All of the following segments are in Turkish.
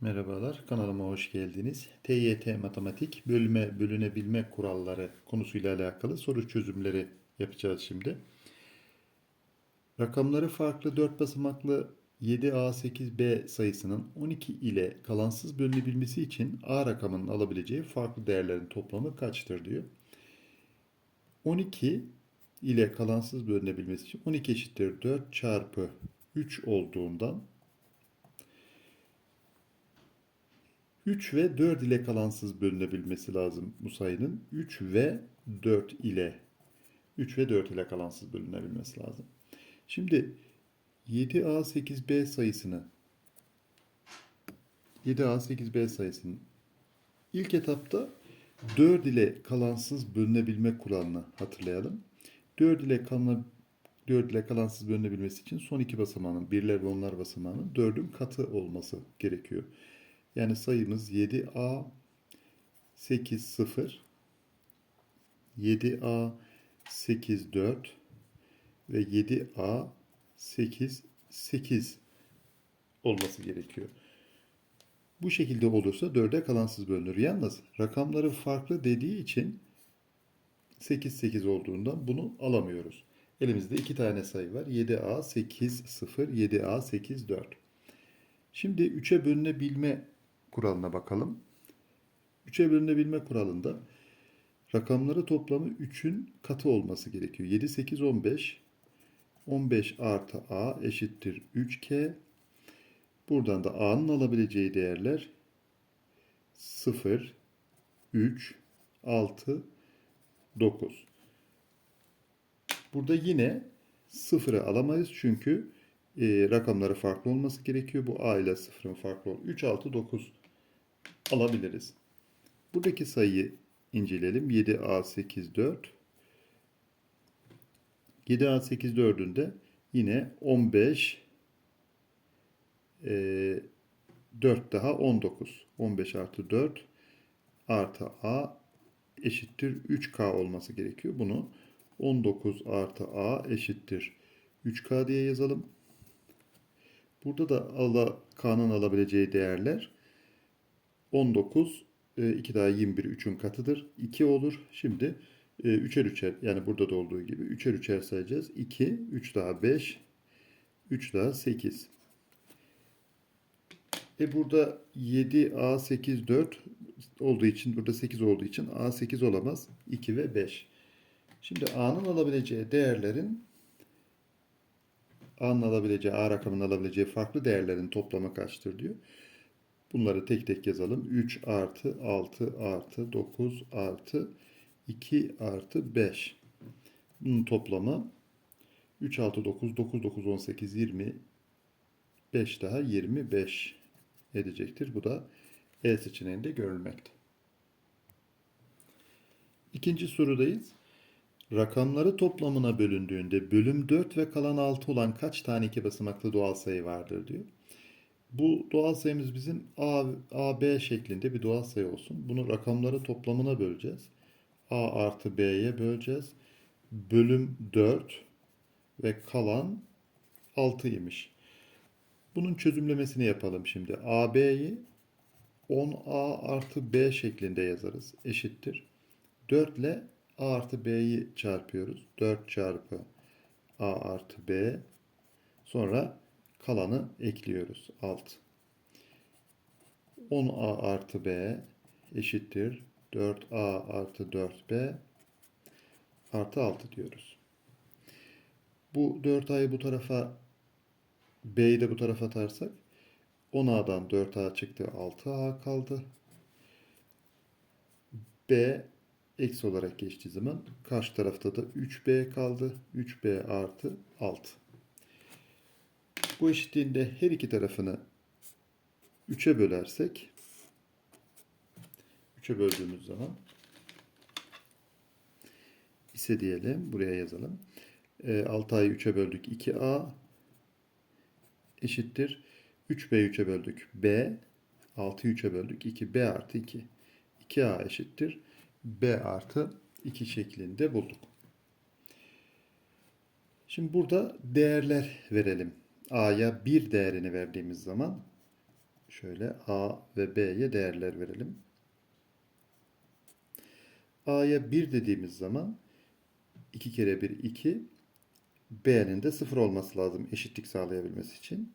Merhabalar, kanalıma hoş geldiniz. TYT Matematik bölüme bölünebilme kuralları konusuyla alakalı soru çözümleri yapacağız şimdi. Rakamları farklı 4 basamaklı 7A8B sayısının 12 ile kalansız bölünebilmesi için A rakamının alabileceği farklı değerlerin toplamı kaçtır diyor. 12 ile kalansız bölünebilmesi için 12 eşittir 4 çarpı 3 olduğundan 3 ve 4 ile kalansız bölünebilmesi lazım bu sayının. 3 ve 4 ile 3 ve 4 ile kalansız bölünebilmesi lazım. Şimdi 7A8B sayısını 7A8B sayısının ilk etapta 4 ile kalansız bölünebilme kuralını hatırlayalım. 4 ile kalan 4 ile kalansız bölünebilmesi için son iki basamağının birler ve onlar basamağının 4'ün katı olması gerekiyor. Yani sayımız 7A 8 0 7A 8 4 ve 7A 8 8 olması gerekiyor. Bu şekilde olursa 4'e kalansız bölünür. Yalnız rakamları farklı dediği için 8 8 olduğundan bunu alamıyoruz. Elimizde iki tane sayı var. 7A 8 0 7A 8 4. Şimdi 3'e bölünebilme kuralına bakalım. 3'e bölünebilme kuralında rakamları toplamı 3'ün katı olması gerekiyor. 7, 8, 15. 15 artı a eşittir 3k. Buradan da a'nın alabileceği değerler 0, 3, 6, 9. Burada yine 0'ı alamayız çünkü e, rakamları farklı olması gerekiyor. Bu a ile 0'ın farklı ol. 3, 6, 9 alabiliriz. Buradaki sayıyı inceleyelim. 7A 8 4. 7A 8 4'ün de yine 15 e, 4 daha 19. 15 artı 4 artı A eşittir 3K olması gerekiyor. Bunu 19 artı A eşittir 3K diye yazalım. Burada da ala, K'nın alabileceği değerler 19, 2 daha 21, 3'ün katıdır. 2 olur. Şimdi 3'er 3'er yani burada da olduğu gibi 3'er 3'er sayacağız. 2, 3 daha 5, 3 daha 8. E burada 7, A 8, 4 olduğu için burada 8 olduğu için A 8 olamaz. 2 ve 5. Şimdi A'nın alabileceği değerlerin A'nın alabileceği, A rakamının alabileceği farklı değerlerin toplamı kaçtır diyor. Bunları tek tek yazalım. 3 artı 6 artı 9 artı 2 artı 5. Bunun toplamı 3 6 9 9 9 18 20 5 daha 25 edecektir. Bu da E seçeneğinde görülmekte. İkinci sorudayız. Rakamları toplamına bölündüğünde bölüm 4 ve kalan 6 olan kaç tane iki basamaklı doğal sayı vardır diyor. Bu doğal sayımız bizim A, A, B şeklinde bir doğal sayı olsun. Bunu rakamları toplamına böleceğiz. A artı B'ye böleceğiz. Bölüm 4 ve kalan 6 imiş. Bunun çözümlemesini yapalım şimdi. AB'yi 10A artı B şeklinde yazarız. Eşittir. 4 ile A artı B'yi çarpıyoruz. 4 çarpı A artı B. Sonra kalanı ekliyoruz. 6. 10A artı B eşittir. 4A artı 4B artı 6 diyoruz. Bu 4A'yı bu tarafa B'yi de bu tarafa atarsak 10A'dan 4A çıktı 6A kaldı. B eksi olarak geçtiği zaman karşı tarafta da 3B kaldı. 3B artı 6. Bu eşitliğinde her iki tarafını 3'e bölersek 3'e böldüğümüz zaman ise diyelim buraya yazalım. E, 6a'yı 3'e böldük 2a eşittir 3b 3'e böldük b 6'yı 3'e böldük 2b artı 2 2a eşittir b artı 2 şeklinde bulduk. Şimdi burada değerler verelim. A'ya 1 değerini verdiğimiz zaman Şöyle A ve B'ye değerler verelim. A'ya 1 dediğimiz zaman 2 kere 1 2. B'nin de 0 olması lazım eşitlik sağlayabilmesi için.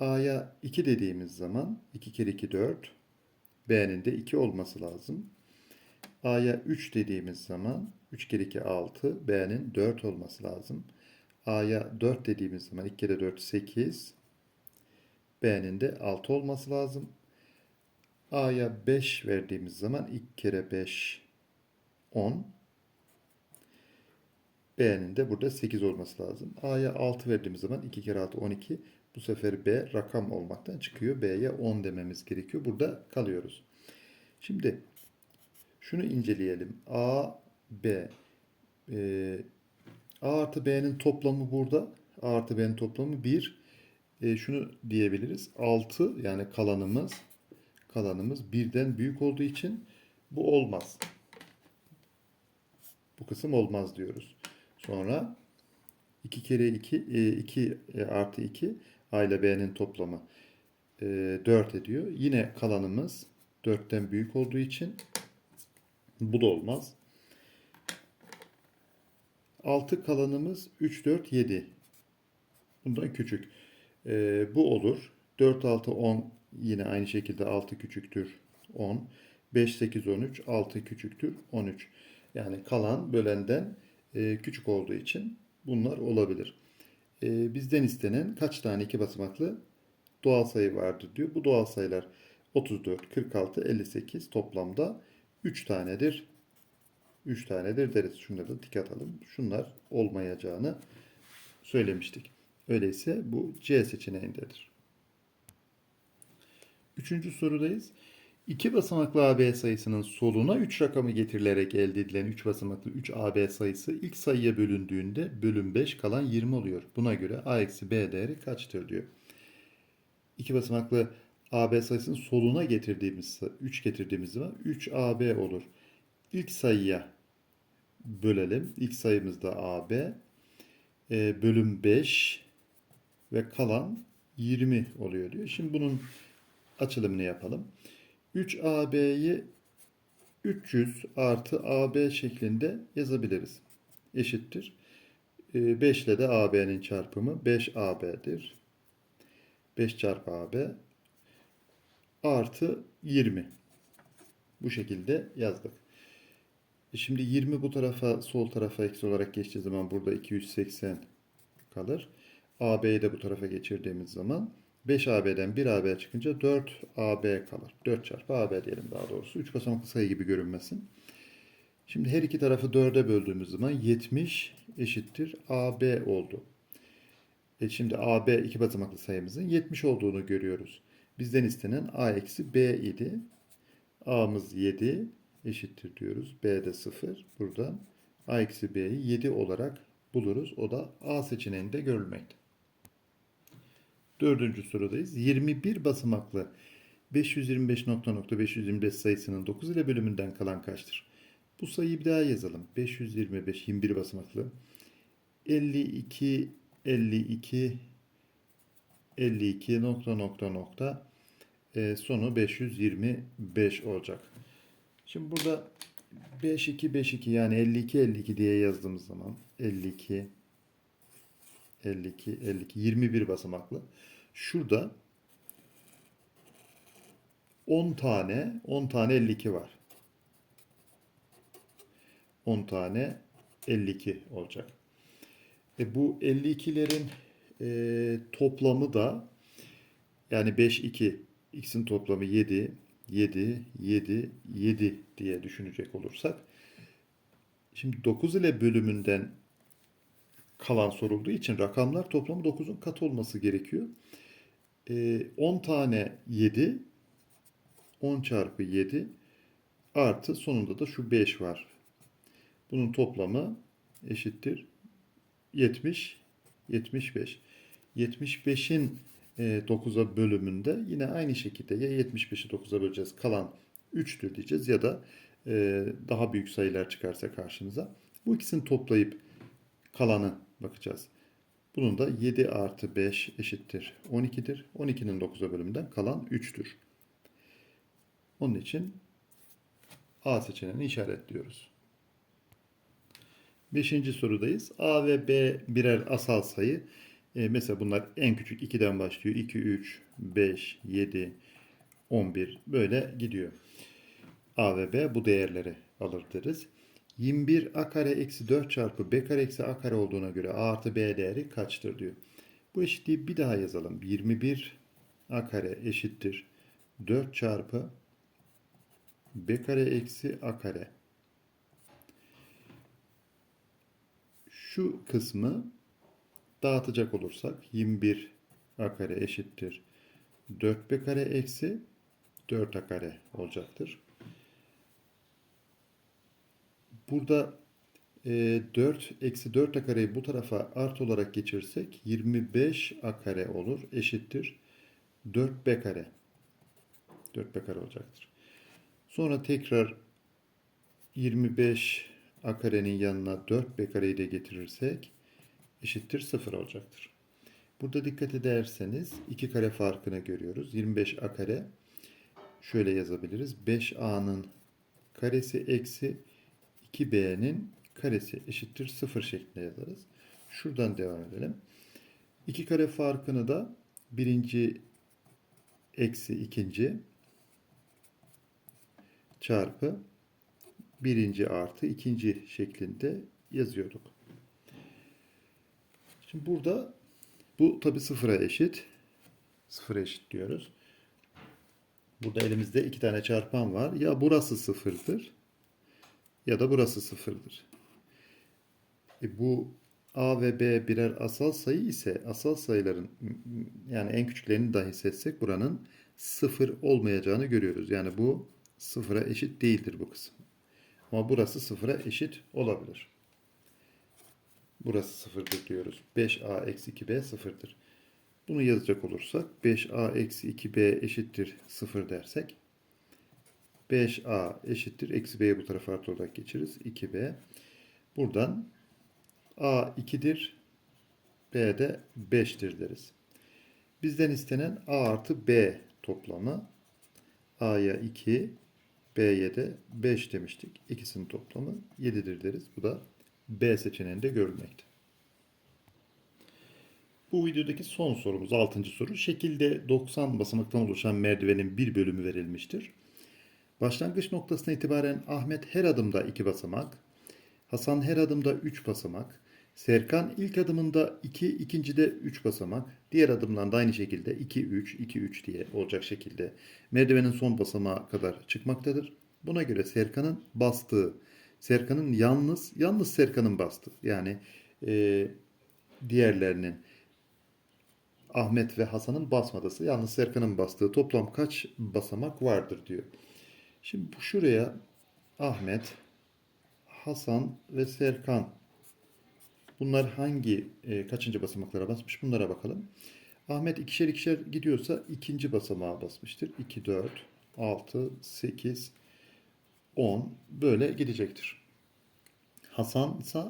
A'ya 2 dediğimiz zaman 2 kere 2 4. B'nin de 2 olması lazım. A'ya 3 dediğimiz zaman 3 kere 2 6. B'nin 4 olması lazım. A'ya 4 dediğimiz zaman 2 kere 4 8. B'nin de 6 olması lazım. A'ya 5 verdiğimiz zaman 2 kere 5 10. B'nin de burada 8 olması lazım. A'ya 6 verdiğimiz zaman 2 kere 6 12. Bu sefer B rakam olmaktan çıkıyor. B'ye 10 dememiz gerekiyor. Burada kalıyoruz. Şimdi şunu inceleyelim. A, B. Ee, A artı B'nin toplamı burada. A artı B'nin toplamı 1. Ee, şunu diyebiliriz. 6 yani kalanımız kalanımız birden büyük olduğu için bu olmaz. Bu kısım olmaz diyoruz. Sonra 2 kere 2, 2 artı 2 A ile B'nin toplamı 4 ediyor. Yine kalanımız 4'ten büyük olduğu için bu da olmaz. 6 kalanımız 3, 4, 7. Bundan küçük. E, bu olur. 4, 6, 10 yine aynı şekilde 6 küçüktür 10. 5, 8, 13. 6 küçüktür 13. Yani kalan bölenden e, küçük olduğu için bunlar olabilir. E, bizden istenen kaç tane iki basamaklı doğal sayı vardır diyor. Bu doğal sayılar 34, 46, 58 toplamda 3 tanedir. 3 tanedir deriz. Şunları da tik atalım. Şunlar olmayacağını söylemiştik. Öyleyse bu C seçeneğindedir. Üçüncü sorudayız. İki basamaklı AB sayısının soluna 3 rakamı getirilerek elde edilen 3 basamaklı 3 AB sayısı ilk sayıya bölündüğünde bölüm 5 kalan 20 oluyor. Buna göre A eksi B değeri kaçtır diyor. İki basamaklı AB sayısının soluna getirdiğimiz 3 getirdiğimiz zaman 3 AB olur. İlk sayıya bölelim. İlk sayımız da AB. E, bölüm 5 ve kalan 20 oluyor diyor. Şimdi bunun açılımını yapalım. 3AB'yi 300 artı AB şeklinde yazabiliriz. Eşittir. 5 ile de AB'nin çarpımı 5AB'dir. 5 çarpı AB artı 20. Bu şekilde yazdık. E şimdi 20 bu tarafa sol tarafa eksi olarak geçtiği zaman burada 280 kalır. AB'yi de bu tarafa geçirdiğimiz zaman 5AB'den 1AB çıkınca 4AB kalır. 4 çarpı AB diyelim daha doğrusu. 3 basamaklı sayı gibi görünmesin. Şimdi her iki tarafı 4'e böldüğümüz zaman 70 eşittir AB oldu. E şimdi AB iki basamaklı sayımızın 70 olduğunu görüyoruz. Bizden istenen A eksi B idi. A'mız 7 eşittir diyoruz. B de 0. Buradan A eksi B'yi 7 olarak buluruz. O da A seçeneğinde görülmekte. Dördüncü sorudayız. 21 basamaklı 525.525 sayısının 9 ile bölümünden kalan kaçtır? Bu sayıyı bir daha yazalım. 525 21 basamaklı 52 52 52 nokta nokta nokta e, sonu 525 olacak. Şimdi burada 5 2 5 2 yani 52 52 diye yazdığımız zaman 52 52 52 21 basamaklı. Şurada 10 tane 10 tane 52 var. 10 tane 52 olacak. E bu 52'lerin e, toplamı da yani 5 2 x'in toplamı 7 7 7 7 diye düşünecek olursak şimdi 9 ile bölümünden kalan sorulduğu için rakamlar toplamı 9'un katı olması gerekiyor. E, 10 tane 7 10 çarpı 7 artı sonunda da şu 5 var. Bunun toplamı eşittir 70 75. 75'in 9'a bölümünde yine aynı şekilde ya 75'i 9'a böleceğiz kalan 3'tür diyeceğiz ya da e, daha büyük sayılar çıkarsa karşımıza bu ikisini toplayıp kalanı bakacağız. Bunun da 7 artı 5 eşittir 12'dir. 12'nin 9'a bölümünden kalan 3'tür. Onun için A seçeneğini işaretliyoruz. Beşinci sorudayız. A ve B birer asal sayı. E, mesela bunlar en küçük 2'den başlıyor. 2, 3, 5, 7, 11 böyle gidiyor. A ve B bu değerleri alır deriz. 21 a kare eksi 4 çarpı b kare eksi a kare olduğuna göre a artı b değeri kaçtır diyor. Bu eşitliği bir daha yazalım. 21 a kare eşittir 4 çarpı b kare eksi a kare. Şu kısmı dağıtacak olursak 21 a kare eşittir 4b kare eksi 4a kare olacaktır. Burada e, 4 eksi 4 a kareyi bu tarafa artı olarak geçirsek 25 a kare olur eşittir 4b kare. 4b kare olacaktır. Sonra tekrar 25 a karenin yanına 4b kareyi de getirirsek eşittir 0 olacaktır. Burada dikkat ederseniz 2 kare farkını görüyoruz. 25 a kare şöyle yazabiliriz. 5a'nın karesi eksi 2b'nin karesi eşittir 0 şeklinde yazarız. Şuradan devam edelim. 2 kare farkını da birinci eksi ikinci çarpı birinci artı ikinci şeklinde yazıyorduk. Şimdi burada bu tabi sıfıra eşit. Sıfıra eşit diyoruz. Burada elimizde iki tane çarpan var. Ya burası sıfırdır ya da burası sıfırdır. E bu A ve B birer asal sayı ise asal sayıların yani en küçüklerini dahi seçsek buranın sıfır olmayacağını görüyoruz. Yani bu sıfıra eşit değildir bu kısım. Ama burası sıfıra eşit olabilir. Burası sıfırdır diyoruz. 5a eksi 2b sıfırdır. Bunu yazacak olursak 5a eksi 2b eşittir 0 dersek 5a eşittir. Eksi b'yi bu tarafa artı olarak geçiririz. 2b. Buradan a 2'dir. b de 5'tir deriz. Bizden istenen a artı b toplamı. a'ya 2, b'ye de 5 demiştik. İkisinin toplamı 7'dir deriz. Bu da b seçeneğinde görülmekte. Bu videodaki son sorumuz 6. soru. Şekilde 90 basamaktan oluşan merdivenin bir bölümü verilmiştir. Başlangıç noktasına itibaren Ahmet her adımda 2 basamak, Hasan her adımda 3 basamak, Serkan ilk adımında 2, ikincide 3 basamak, diğer adımdan da aynı şekilde 2, 3, 2, 3 diye olacak şekilde merdivenin son basamağa kadar çıkmaktadır. Buna göre Serkan'ın bastığı, Serkan'ın yalnız, yalnız Serkan'ın bastığı yani e, diğerlerinin Ahmet ve Hasan'ın basmadısı, yalnız Serkan'ın bastığı toplam kaç basamak vardır diyor. Şimdi bu şuraya Ahmet, Hasan ve Serkan bunlar hangi e, kaçıncı basamaklara basmış bunlara bakalım. Ahmet ikişer ikişer gidiyorsa ikinci basamağa basmıştır. 2, 4, 6, 8, 10 böyle gidecektir. Hasan ise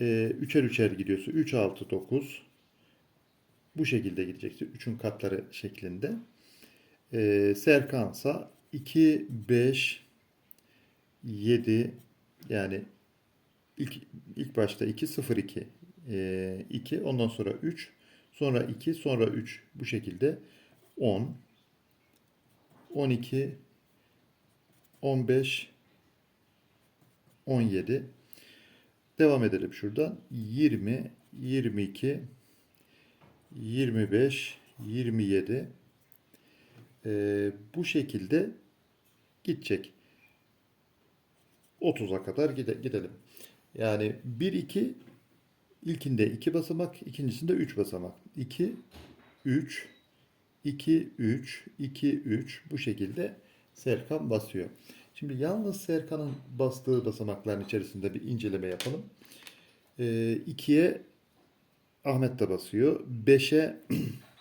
e, üçer üçer gidiyorsa 3, 6, 9 bu şekilde gidecektir. Üçün katları şeklinde. E, Serkan ise 2, 5, 7 yani ilk, ilk başta 2, 0, 2, e, 2 ondan sonra 3 sonra 2 sonra 3 bu şekilde 10, 12, 15, 17 devam edelim şuradan 20, 22, 25, 27 e, bu şekilde gidecek. 30'a kadar gide, gidelim. Yani 1 2 ilkinde 2 basamak, ikincisinde 3 basamak. 2 3 2 3 2 3 bu şekilde Serkan basıyor. Şimdi yalnız Serkan'ın bastığı basamakların içerisinde bir inceleme yapalım. 2'ye ee, Ahmet de basıyor. 5'e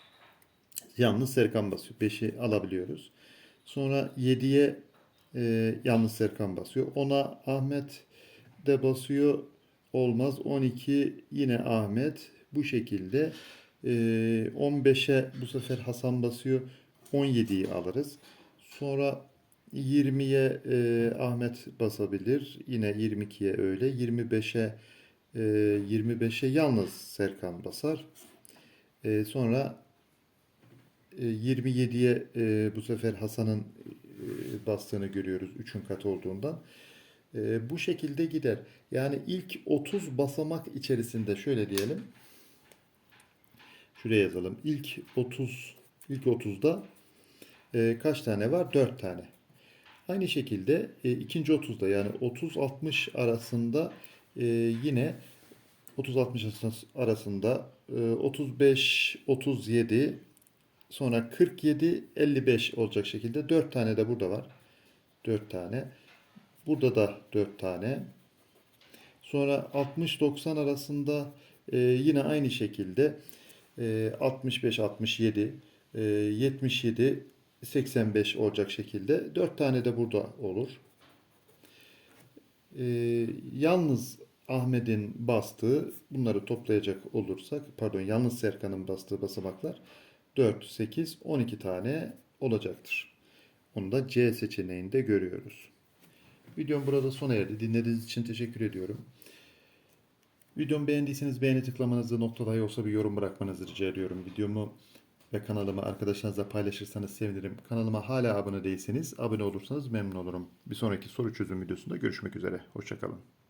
yalnız Serkan basıyor. 5'i alabiliyoruz. Sonra 7'ye e, yalnız Serkan basıyor. 10'a Ahmet de basıyor. Olmaz. 12 yine Ahmet. bu şekilde. E, 15'e bu sefer Hasan basıyor. 17'yi alırız. Sonra 20'ye e, Ahmet basabilir. Yine 22'ye öyle. 25'e e, 25'e yalnız Serkan basar. E, sonra e, 27'ye e, bu sefer Hasan'ın e, bastığını görüyoruz 3'ün katı olduğundan. E, bu şekilde gider. Yani ilk 30 basamak içerisinde şöyle diyelim. Şuraya yazalım. İlk 30 ilk 30'da e, kaç tane var? 4 tane. Aynı şekilde e, ikinci 30'da yani 30-60 arasında e, yine 30-60 arasında e, 35-37 sonra 47-55 olacak şekilde 4 tane de burada var. 4 tane. Burada da 4 tane. Sonra 60-90 arasında e, yine aynı şekilde e, 65-67 e, 77 85 olacak şekilde 4 tane de burada olur. E, yalnız Ahmet'in bastığı bunları toplayacak olursak pardon yalnız Serkan'ın bastığı basamaklar 4, 8, 12 tane olacaktır. Onu da C seçeneğinde görüyoruz. Videom burada sona erdi. Dinlediğiniz için teşekkür ediyorum. Videomu beğendiyseniz beğeni tıklamanızı nokta dahi olsa bir yorum bırakmanızı rica ediyorum. Videomu ve kanalımı arkadaşlarınızla paylaşırsanız sevinirim. Kanalıma hala abone değilseniz abone olursanız memnun olurum. Bir sonraki soru çözüm videosunda görüşmek üzere. Hoşçakalın.